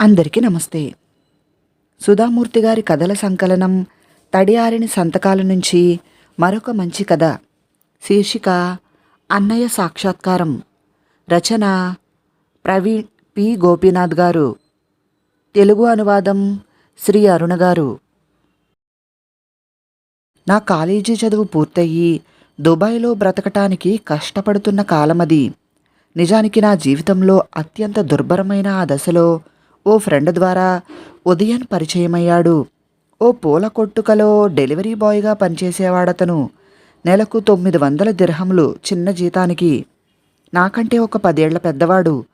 అందరికీ నమస్తే. సుధామూర్తి గారి కథల సంకలనం తడియారిని సంతకాల నుంచి మరొక మంచి కథ. శీర్షిక అన్నయ్య సాక్షాత్కారం. రచన ప్రవీణ్ పి. గోపీనాథ్ గారు. తెలుగు అనువాదం శ్రీ అరుణ గారు. నా కాలేజీ చదువు పూర్తయి దుబాయ్లో బ్రతకటానికి కష్టపడుతున్న కాలమది. నిజానికి నా జీవితంలో అత్యంత దుర్భరమైన ఆ దశలో ఓ ఫ్రెండ్ ద్వారా ఉదయన్ పరిచయమయ్యాడు. ఓ పూల కొట్టుకలో డెలివరీ బాయ్గా పనిచేసేవాడతను. నెలకు తొమ్మిది వందల దిర్హములు చిన్న జీతానికి. నాకంటే ఒక పదేళ్ళ పెద్దవాడు.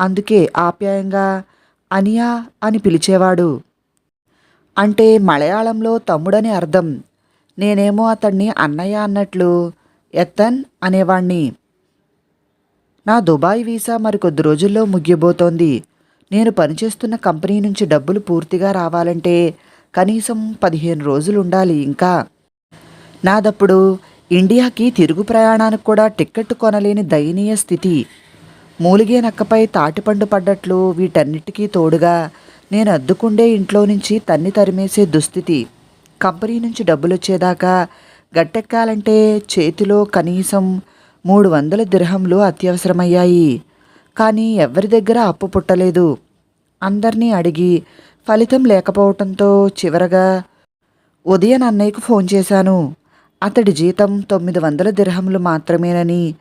అందుకే ఆప్యాయంగా అనియా అని పిలిచేవాడు. అంటే మలయాళంలో తమ్ముడని అర్థం. నేనేమో అతన్ని అన్నయ్య అన్నట్లు ఎత్తన్ అనేవాణ్ణి. నా దుబాయ్ వీసా మరికొద్ది రోజుల్లో ముగియబోతోంది. నేను పనిచేస్తున్న కంపెనీ నుంచి డబ్బులు పూర్తిగా రావాలంటే కనీసం పదిహేను రోజులు ఉండాలి ఇంకా. నాదప్పుడు ఇండియాకి తిరుగు ప్రయాణానికి కూడా టిక్కెట్ కొనలేని దయనీయ స్థితి. మూలిగే నక్కపై తాటిపండు పడ్డట్లు వీటన్నిటికీ తోడుగా నేను అద్దుకుండే ఇంట్లో నుంచి తన్ని తరిమేసే దుస్థితి. కంపెనీ నుంచి డబ్బులు వచ్చేదాకా గట్టెక్కాలంటే చేతిలో కనీసం మూడు వందల దిర్హంలు అత్యవసరమయ్యాయి. కానీ ఎవరి దగ్గర అప్పు పుట్టలేదు. అందరినీ అడిగి ఫలితం లేకపోవటంతో చివరగా ఉదయం అన్నయ్యకు ఫోన్ చేశాను. అతడి జీతం తొమ్మిది వందల దిర్హములు మాత్రమేనని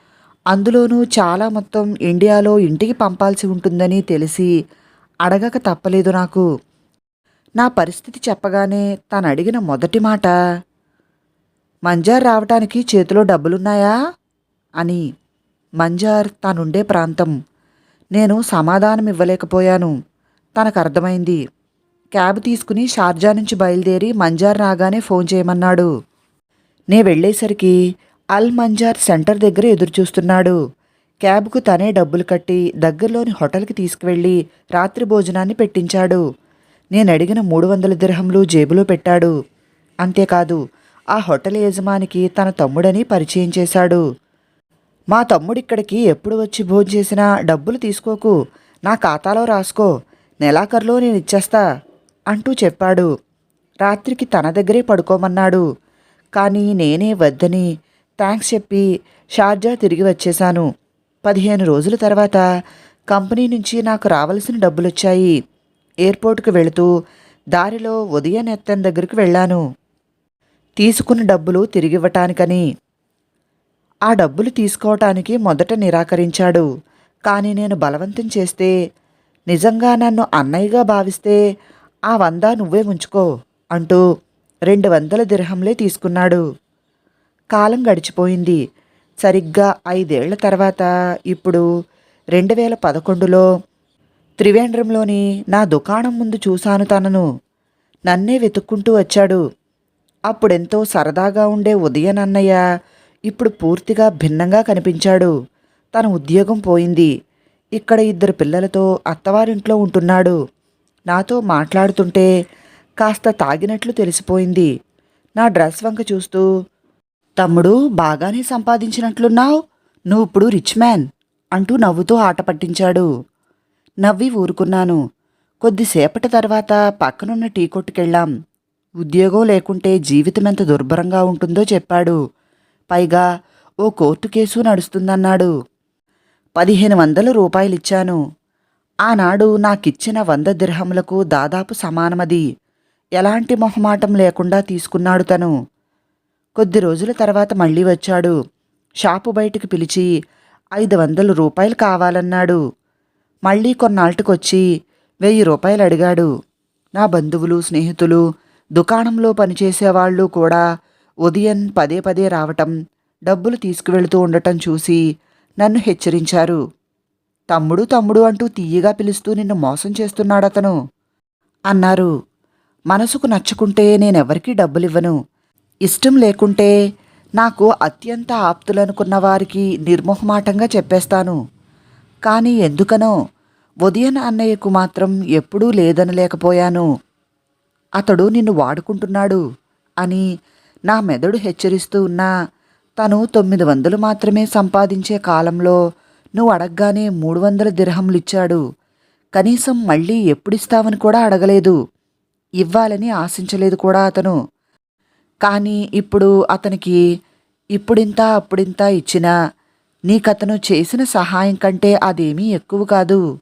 అందులోనూ చాలా మొత్తం ఇండియాలో ఇంటికి పంపాల్సి ఉంటుందని తెలిసి అడగక తప్పలేదు నాకు. నా పరిస్థితి చెప్పగానే తను అడిగిన మొదటి మాట మంజార్ రావటానికి చేతిలో డబ్బులున్నాయా? అని. మంజార్ తానుండే ప్రాంతం. నేను సమాధానం ఇవ్వలేకపోయాను తనకు అర్థమైంది క్యాబ్ తీసుకుని షార్జా నుంచి బయలుదేరి మంజార్ రాగానే ఫోన్ చేయమన్నాడు. నే వెళ్ళేసరికి అల్ మంజార్ సెంటర్ దగ్గర ఎదురుచూస్తున్నాడు. క్యాబ్కు తనే డబ్బులు కట్టి దగ్గరలోని హోటల్కి తీసుకువెళ్ళి రాత్రి భోజనాన్ని పెట్టించాడు. నేను అడిగిన మూడు వందల దిర్హంలు జేబులో పెట్టాడు. అంతేకాదు ఆ హోటల్ యజమానికి తన తమ్ముడని పరిచయం చేశాడు. మా తమ్ముడిక్కడికి ఎప్పుడు వచ్చి భోంచేసినా డబ్బులు తీసుకోకు. నా ఖాతాలో రాసుకో. నెలాఖరులో నేను ఇచ్చేస్తా అంటూ చెప్పాడు. రాత్రికి తన దగ్గరే పడుకోమన్నాడు. కానీ నేనే వద్దని థ్యాంక్స్ చెప్పి షార్జా తిరిగి వచ్చేశాను. పదిహేను రోజుల తర్వాత కంపెనీ నుంచి నాకు రావలసిన డబ్బులొచ్చాయి. ఎయిర్పోర్ట్కి వెళుతూ దారిలో ఉదయం ఎత్తన్ దగ్గరికి వెళ్ళాను. తీసుకున్న డబ్బులు తిరిగివ్వటానికని ఆ డబ్బులు తీసుకోవటానికి మొదట నిరాకరించాడు. కానీ నేను బలవంతం చేస్తే నిజంగా నన్ను అన్నయ్యగా భావిస్తే ఆ వంద నువ్వే ఉంచుకో అంటూ రెండు వందల దిర్హంలే తీసుకున్నాడు. కాలం గడిచిపోయింది. సరిగ్గా ఐదేళ్ళ తర్వాత ఇప్పుడు రెండు వేల పదకొండులో త్రివేంద్రంలోని నా దుకాణం ముందు చూశాను తనను. నన్నే వెతుక్కుంటూ వచ్చాడు. అప్పుడెంతో సరదాగా ఉండే ఉదయనన్నయ్య ఇప్పుడు పూర్తిగా భిన్నంగా కనిపించాడు. తన ఉద్యోగం పోయింది. ఇక్కడ ఇద్దరు పిల్లలతో అత్తవారింట్లో ఉంటున్నాడు. నాతో మాట్లాడుతుంటే కాస్త తాగినట్లు తెలిసిపోయింది. నా డ్రెస్ వంక చూస్తూ తమ్ముడు బాగానే సంపాదించినట్లున్నావు. నువ్వు ఇప్పుడు రిచ్ మ్యాన్ అంటూ నవ్వుతూ ఆట పట్టించాడు. నవ్వి ఊరుకున్నాను. కొద్దిసేపటి తర్వాత పక్కనున్న టీ కొట్టుకెళ్ళాం. ఉద్యోగం లేకుంటే జీవితం ఎంత దుర్భరంగా ఉంటుందో చెప్పాడు. పైగా ఓ కోర్టు కేసు నడుస్తుందన్నాడు. పదిహేను వందల రూపాయలిచ్చాను. ఆనాడు నాకిచ్చిన వంద దిర్హములకు దాదాపు సమానమది. ఎలాంటి మొహమాటం లేకుండా తీసుకున్నాడు తను. కొద్ది రోజుల తర్వాత మళ్ళీ వచ్చాడు. షాపు బయటికి పిలిచి ఐదు వందల రూపాయలు కావాలన్నాడు. మళ్ళీ కొన్నాళ్ళకొచ్చి వెయ్యి రూపాయలు అడిగాడు నా బంధువులు స్నేహితులు దుకాణంలో పనిచేసేవాళ్ళు కూడా ఉదయం పదే పదే రావటం డబ్బులు తీసుకువెళుతూ ఉండటం చూసి నన్ను హెచ్చరించారు. తమ్ముడు తమ్ముడు అంటూ తీయగా పిలుస్తూ నిన్ను మోసం చేస్తున్నాడతను అన్నారు. మనసుకు నచ్చుకుంటే నేనెవరికీ డబ్బులివ్వను. ఇష్టం లేకుంటే నాకు అత్యంత ఆప్తులనుకున్న వారికి నిర్మోహమాటంగా చెప్పేస్తాను. కానీ ఎందుకనో ఉదయన్ అన్నయ్యకు మాత్రం ఎప్పుడూ లేదనలేకపోయాను. అతడు నిన్ను వాడుకుంటున్నాడు అని నా మెదడు హెచ్చరిస్తూ ఉన్నా తను తొమ్మిది వందలు మాత్రమే సంపాదించే కాలంలో నువ్వు అడగగానే మూడు వందల దిర్హంలు ఇచ్చాడు కనీసం మళ్ళీ ఎప్పుడిస్తావని కూడా అడగలేదు. ఇవ్వాలని ఆశించలేదు కూడా అతను. కానీ ఇప్పుడు అతనికి ఇప్పుడింత అప్పుడింత ఇచ్చినా నీకతను చేసిన సహాయం కంటే అదేమీ ఎక్కువ కాదు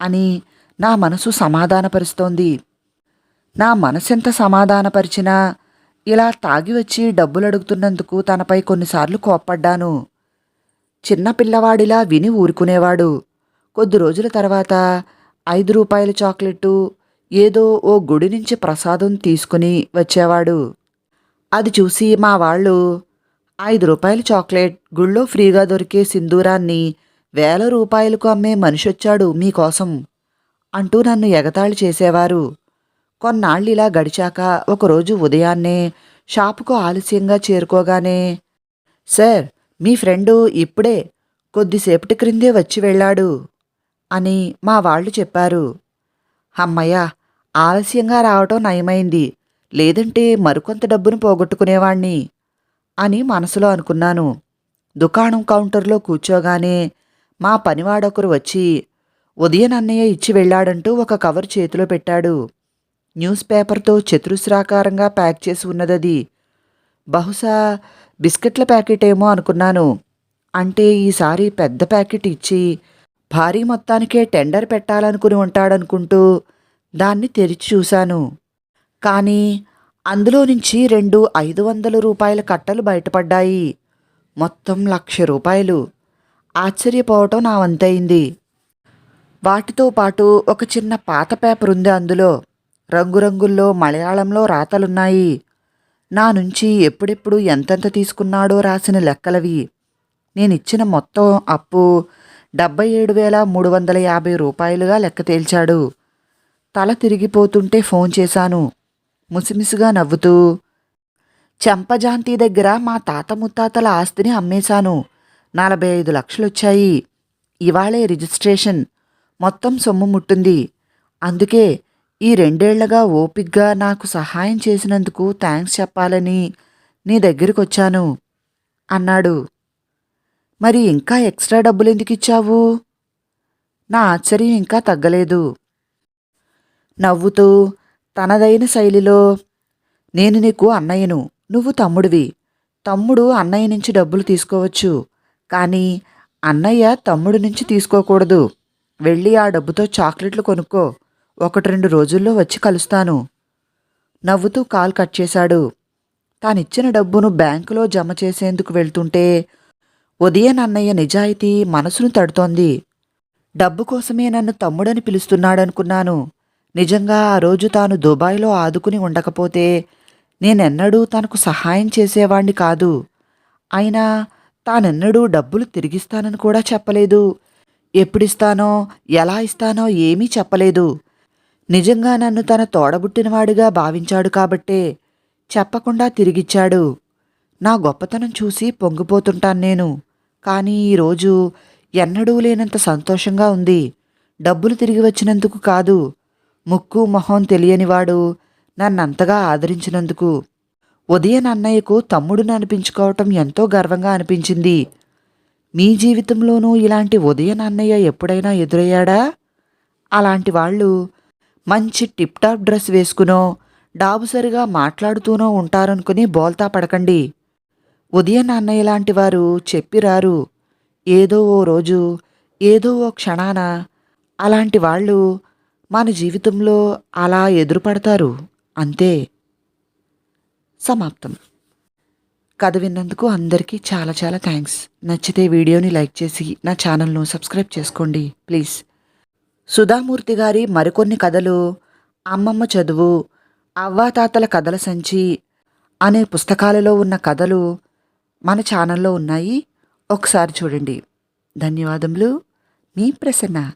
అని నా మనసు సమాధానపరుస్తోంది. నా మనసెంత సమాధానపరిచినా ఇలా తాగి వచ్చి డబ్బులు అడుగుతున్నందుకు తనపై కొన్నిసార్లు కోప్పడ్డాను. చిన్న పిల్లవాడిలా విని ఊరుకునేవాడు. కొద్ది రోజుల తర్వాత ఐదు రూపాయల చాక్లెట్టు ఏదో ఓ గుడి నుంచి ప్రసాదం తీసుకుని వచ్చేవాడు. అది చూసి మా వాళ్ళు ఐదు రూపాయల చాక్లెట్ గుళ్ళో ఫ్రీగా దొరికే సింధూరాన్ని వేల రూపాయలకు అమ్మే మనిషొచ్చాడు మీకోసం అంటూ నన్ను ఎగతాళి చేసేవారు. కొన్నాళ్ళు ఇలా గడిచాక ఒకరోజు ఉదయాన్నే షాపుకు ఆలస్యంగా చేరుకోగానే సార్ మీ ఫ్రెండు ఇప్పుడే కొద్దిసేపటి క్రిందే వచ్చి వెళ్ళాడు అని మా వాళ్ళు చెప్పారు. అమ్మయ్య ఆలస్యంగా రావటం నయమైంది. లేదంటే మరికొంత డబ్బును పోగొట్టుకునేవాణ్ణి అని మనసులో అనుకున్నాను. దుకాణం కౌంటర్లో కూర్చోగానే మా పనివాడొకరు వచ్చి ఉదయం అన్నయ్య ఇచ్చి వెళ్ళాడంటూ ఒక కవర్ చేతిలో పెట్టాడు. న్యూస్ పేపర్తో చతురస్రాకారంగా ప్యాక్ చేసి ఉన్నదది. బహుశా బిస్కెట్ల ప్యాకెట్ ఏమో అనుకున్నాను. అంటే ఈసారి పెద్ద ప్యాకెట్ ఇచ్చి భారీ మొత్తానికే టెండర్ పెట్టాలనుకుని ఉంటాడనుకుంటూ దాన్ని తెరిచి చూశాను. కానీ అందులో నుంచి రెండు ఐదు వందల రూపాయల కట్టలు బయటపడ్డాయి. మొత్తం లక్ష రూపాయలు. ఆశ్చర్యపోవటం నా వంతైంది వాటితో పాటు ఒక చిన్న పాత పేపర్ ఉంది అందులో. రంగురంగుల్లో మలయాళంలో రాతలున్నాయి. నా నుంచి ఎప్పుడెప్పుడు ఎంతెంత తీసుకున్నాడో రాసిన లెక్కలవి. నేనిచ్చిన మొత్తం అప్పు డెబ్బై ఏడు వేల మూడు వందల యాభై రూపాయలుగా లెక్క తేల్చాడు. తల తిరిగిపోతుంటే ఫోన్ చేశాను. ముసిమిసిగా నవ్వుతూ చెంపజాంతి దగ్గర మా తాత ముత్తాతల ఆస్తిని అమ్మేశాను. నలభై ఐదు లక్షలొచ్చాయి. ఇవాళే రిజిస్ట్రేషన్. మొత్తం సొమ్ము ముట్టుంది. అందుకే ఈ రెండేళ్ళగా ఓపిగ్గా నాకు సహాయం చేసినందుకు థ్యాంక్స్ చెప్పాలని నీ దగ్గరికి వచ్చాను అన్నాడు. మరి ఇంకా ఎక్స్ట్రా డబ్బులు ఎందుకు ఇచ్చావు? నా ఆశ్చర్యం ఇంకా తగ్గలేదు. నవ్వుతూ తనదైన శైలిలో నేను నీకు అన్నయ్యను నువ్వు తమ్ముడివి. తమ్ముడు అన్నయ్య నుంచి డబ్బులు తీసుకోవచ్చు. కానీ అన్నయ్య తమ్ముడు నుంచి తీసుకోకూడదు. వెళ్ళి ఆ డబ్బుతో చాక్లెట్లు కొనుక్కో. ఒకటి రెండు రోజుల్లో వచ్చి కలుస్తాను. నవ్వుతూ కాల్ కట్ చేశాడు. తానిచ్చిన డబ్బును బ్యాంకులో జమ చేసేందుకు వెళ్తుంటే ఉదయన్ అన్నయ్య నిజాయితీ మనసును తడుతోంది. డబ్బు కోసమే నన్ను తమ్ముడని పిలుస్తున్నాడనుకున్నాను. నిజంగా ఆ రోజు తాను దుబాయ్లో ఆదుకుని ఉండకపోతే నేనెన్నడూ తనకు సహాయం చేసేవాణ్ణి కాదు. అయినా తానెన్నడూ డబ్బులు తిరిగిస్తానని కూడా చెప్పలేదు. ఎప్పుడిస్తానో ఎలా ఇస్తానో ఏమీ చెప్పలేదు. నిజంగా నన్ను తన తోడబుట్టినవాడిగా భావించాడు కాబట్టే చెప్పకుండా తిరిగిచ్చాడు. నా గొప్పతనం చూసి పొంగిపోతుంటాను నేను. కానీ ఈరోజు ఎన్నడూ లేనంత సంతోషంగా ఉంది. డబ్బులు తిరిగి వచ్చినందుకు కాదు. ముక్కు మొహం తెలియనివాడు నన్నంతగా ఆదరించినందుకు. ఉదయం అన్నయ్యకు తమ్ముడును అనిపించుకోవటం ఎంతో గర్వంగా అనిపించింది. మీ జీవితంలోనూ ఇలాంటి ఉదయం అన్నయ్య ఎప్పుడైనా ఎదురయ్యాడా? అలాంటి వాళ్ళు మంచి టిప్ టాప్ డ్రెస్ వేసుకునో డాబుసరిగా మాట్లాడుతూనో ఉంటారనుకుని బోల్తా పడకండి. ఉదయం నాన్నయ్య లాంటి వారు చెప్పిరారు ఏదో ఓ రోజు ఏదో ఓ క్షణాన అలాంటి వాళ్ళు మన జీవితంలో అలా ఎదురుపడతారు అంతే. సమాప్తం. కథ విన్నందుకు అందరికీ చాలా చాలా థ్యాంక్స్. నచ్చితే వీడియోని లైక్ చేసి నా ఛానల్ను సబ్స్క్రైబ్ చేసుకోండి ప్లీజ్. సుధామూర్తి గారి మరికొన్ని కథలు అమ్మమ్మ చదువు అవ్వాతాతల కథల సంచి అనే పుస్తకాలలో ఉన్న కథలు మన ఛానల్లో ఉన్నాయి. ఒకసారి చూడండి. ధన్యవాదములు. మీ ప్రసన్న.